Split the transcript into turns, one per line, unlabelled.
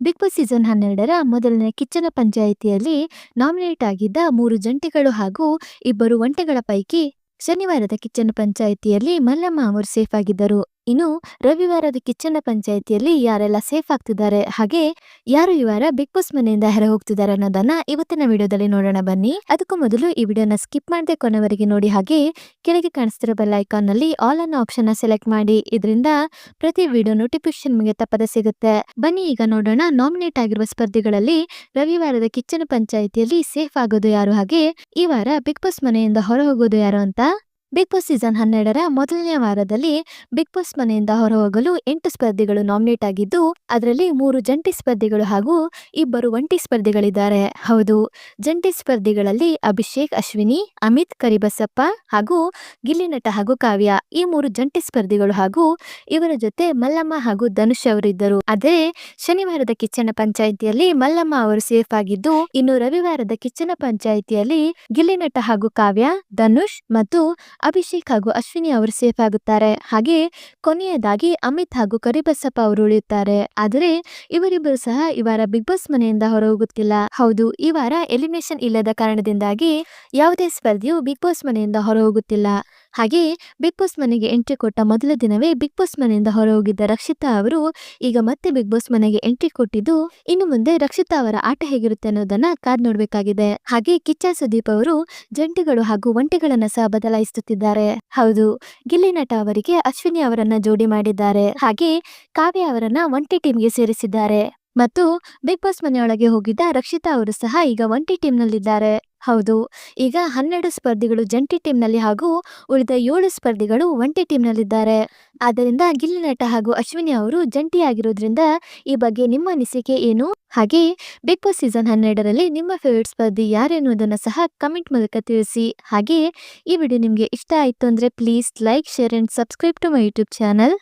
Big boss season ಹನ್ನೆರಡರ ಮೊದಲನೇ ಕಿಚ್ಚನ ಪಂಚಾಯಿತಿಯಲ್ಲಿ ನಾಮಿನೇಟ್ ಆಗಿದ್ದ ಮೂರು ಜಂಟಿಗಳು ಹಾಗೂ ಇಬ್ಬರು ಒಂಟೆಗಳ ಪೈಕಿ ಶನಿವಾರದ ಕಿಚ್ಚನ ಪಂಚಾಯಿತಿಯಲ್ಲಿ ಮಲ್ಲಮ್ಮ ಅವರು ಸೇಫ್ ಆಗಿದ್ದರು. ಇನ್ನು ರವಿವಾರದ ಕಿಚ್ಚನ ಪಂಚಾಯಿತಿಯಲ್ಲಿ ಯಾರೆಲ್ಲ ಸೇಫ್ ಆಗ್ತಿದ್ದಾರೆ, ಹಾಗೆ ಯಾರು ಈ ವಾರ ಬಿಗ್ ಬಾಸ್ ಮನೆಯಿಂದ ಹೊರ ಹೋಗ್ತಿದ್ದಾರೆ ಅನ್ನೋದನ್ನ ಇವತ್ತಿನ ವಿಡಿಯೋದಲ್ಲಿ ನೋಡೋಣ ಬನ್ನಿ. ಅದಕ್ಕೂ ಮೊದಲು ಈ ವಿಡಿಯೋನ ಸ್ಕಿಪ್ ಮಾಡದೆ ಕೊನೆವರೆಗೆ ನೋಡಿ, ಹಾಗೆ ಕೆಳಗೆ ಕಾಣಿಸ್ತಿರೋ ಬೆಲ್ ಐಕಾನ್ನಲ್ಲಿ ಆಲ್ ಅನ್ನೋ ಆಪ್ಷನ್ನ ಸೆಲೆಕ್ಟ್ ಮಾಡಿ. ಇದರಿಂದ ಪ್ರತಿ ವಿಡಿಯೋ ನೋಟಿಫಿಕೇಶನ್ ನಿಮಗೆ ತಪ್ಪದೆ ಸಿಗುತ್ತೆ. ಬನ್ನಿ, ಈಗ ನೋಡೋಣ ನಾಮಿನೇಟ್ ಆಗಿರುವ ಸ್ಪರ್ಧಿಗಳಲ್ಲಿ ರವಿವಾರದ ಕಿಚ್ಚನ ಪಂಚಾಯಿತಿಯಲ್ಲಿ ಸೇಫ್ ಆಗೋದು ಯಾರು, ಹಾಗೆ ಈ ವಾರ ಬಿಗ್ ಬಾಸ್ ಮನೆಯಿಂದ ಹೊರ ಹೋಗೋದು ಯಾರು ಅಂತ. ಬಿಗ್ ಬಾಸ್ ಸೀಸನ್ ಹನ್ನೆರಡರ ಮೊದಲನೇ ವಾರದಲ್ಲಿ ಬಿಗ್ ಬಾಸ್ ಮನೆಯಿಂದ ಹೊರಹೋಗಲು ಎಂಟು ಸ್ಪರ್ಧಿಗಳು ನಾಮಿನೇಟ್ ಆಗಿದ್ದು, ಅದರಲ್ಲಿ ಮೂರು ಜಂಟಿ ಸ್ಪರ್ಧಿಗಳು ಹಾಗೂ ಇಬ್ಬರು ಒಂಟಿ ಸ್ಪರ್ಧಿಗಳಿದ್ದಾರೆ. ಹೌದು, ಜಂಟಿ ಸ್ಪರ್ಧಿಗಳಲ್ಲಿ ಅಭಿಷೇಕ್, ಅಶ್ವಿನಿ, ಅಮಿತ್, ಕರಿಬಸಪ್ಪ ಹಾಗೂ ಗಿಲ್ಲಿನಟ ಹಾಗೂ ಕಾವ್ಯ ಈ ಮೂರು ಜಂಟಿ ಸ್ಪರ್ಧಿಗಳು ಹಾಗೂ ಇವರ ಜೊತೆ ಮಲ್ಲಮ್ಮ ಹಾಗೂ ಧನುಷ್ ಅವರಿದ್ದರು. ಆದರೆ ಶನಿವಾರದ ಕಿಚ್ಚನ ಪಂಚಾಯಿತಿಯಲ್ಲಿ ಮಲ್ಲಮ್ಮ ಅವರು ಸೇಫ್ ಆಗಿದ್ದು, ಇನ್ನು ರವಿವಾರದ ಕಿಚ್ಚನ ಪಂಚಾಯಿತಿಯಲ್ಲಿ ಗಿಲ್ಲಿನಟ ಹಾಗೂ ಕಾವ್ಯ, ಧನುಷ್ ಮತ್ತು ಅಭಿಷೇಕ್ ಹಾಗೂ ಅಶ್ವಿನಿ ಅವರು ಸೇಫ್ ಆಗುತ್ತಾರೆ. ಹಾಗೆ ಕೊನೆಯದಾಗಿ ಅಮಿತ್ ಹಾಗೂ ಕರಿಬಸಪ್ಪ ಅವರು ಉಳಿಯುತ್ತಾರೆ. ಆದರೆ ಇವರಿಬ್ಬರು ಸಹ ಈ ವಾರ ಬಿಗ್ ಬಾಸ್ ಮನೆಯಿಂದ ಹೊರ ಹೋಗುತ್ತಿಲ್ಲ ಹೌದು, ಈ ವಾರ ಎಲಿಮಿನೇಷನ್ ಇಲ್ಲದ ಕಾರಣದಿಂದಾಗಿ ಯಾವುದೇ ಸ್ಪರ್ಧೆಯು ಬಿಗ್ ಬಾಸ್ ಮನೆಯಿಂದ ಹೊರ ಹೋಗುತ್ತಿಲ್ಲ ಹಾಗೆ ಬಿಗ್ ಬಾಸ್ ಮನೆಗೆ ಎಂಟ್ರಿ ಕೊಟ್ಟ ಮೊದಲ ದಿನವೇ ಬಿಗ್ ಬಾಸ್ ಮನೆಯಿಂದ ಹೊರ ಹೋಗಿದ್ದ ರಕ್ಷಿತಾ ಅವರು, ಈಗ ಮತ್ತೆ ಬಿಗ್ ಬಾಸ್ ಮನೆಗೆ ಎಂಟ್ರಿ ಕೊಟ್ಟಿದ್ದು ಇನ್ನು ಮುಂದೆ ರಕ್ಷಿತಾ ಅವರ ಆಟ ಹೇಗಿರುತ್ತೆ ಅನ್ನೋದನ್ನ ಕಾದ್ ನೋಡ್ಬೇಕಾಗಿದೆ. ಹಾಗೆ ಕಿಚ್ಚ ಸುದೀಪ್ ಅವರು ಜಂಟಿಗಳು ಹಾಗೂ ಒಂಟೆಗಳನ್ನ ಸಹ ಬದಲಾಯಿಸುತ್ತಿದ್ದಾರೆ. ಹೌದು, ಗಿಲ್ಲಿ ನಟ ಅವರಿಗೆ ಅಶ್ವಿನಿ ಅವರನ್ನ ಜೋಡಿ ಮಾಡಿದ್ದಾರೆ. ಹಾಗೆ ಕಾವ್ಯ ಅವರನ್ನ ಒಂಟಿ ಟೀಮ್ಗೆ ಸೇರಿಸಿದ್ದಾರೆ. ಮತ್ತು ಬಿಗ್ ಬಾಸ್ ಮನೆಯೊಳಗೆ ಹೋಗಿದ್ದ ರಕ್ಷಿತಾ ಅವರು ಸಹ ಈಗ ಒಂಟಿ ಟೀಮ್ನಲ್ಲಿದ್ದಾರೆ. ಹೌದು, ಈಗ ಹನ್ನೆರಡು ಸ್ಪರ್ಧಿಗಳು ಜಂಟಿ ಟೀಮ್ನಲ್ಲಿ ಹಾಗೂ ಉಳಿದ ಏಳು ಸ್ಪರ್ಧಿಗಳು ಒಂಟಿ ಟೀಮ್ನಲ್ಲಿದ್ದಾರೆ. ಆದ್ದರಿಂದ ಗಿಲ್ಲಿ ನಟ ಹಾಗೂ ಅಶ್ವಿನಿ ಅವರು ಜಂಟಿಯಾಗಿರೋದ್ರಿಂದ ಈ ಬಗ್ಗೆ ನಿಮ್ಮ ಅನಿಸಿಕೆ ಏನು? ಹಾಗೆ ಬಿಗ್ ಬಾಸ್ ಸೀಸನ್ ಹನ್ನೆರಡರಲ್ಲಿ ನಿಮ್ಮ ಫೇವರೇಟ್ ಸ್ಪರ್ಧಿ ಯಾರೆನ್ನುವುದನ್ನು ಸಹ ಕಮೆಂಟ್ ಮೂಲಕ ತಿಳಿಸಿ. ಹಾಗೆ ಈ ವಿಡಿಯೋ ನಿಮಗೆ ಇಷ್ಟ ಆಯಿತು ಅಂದರೆ please like, share and subscribe to my YouTube channel.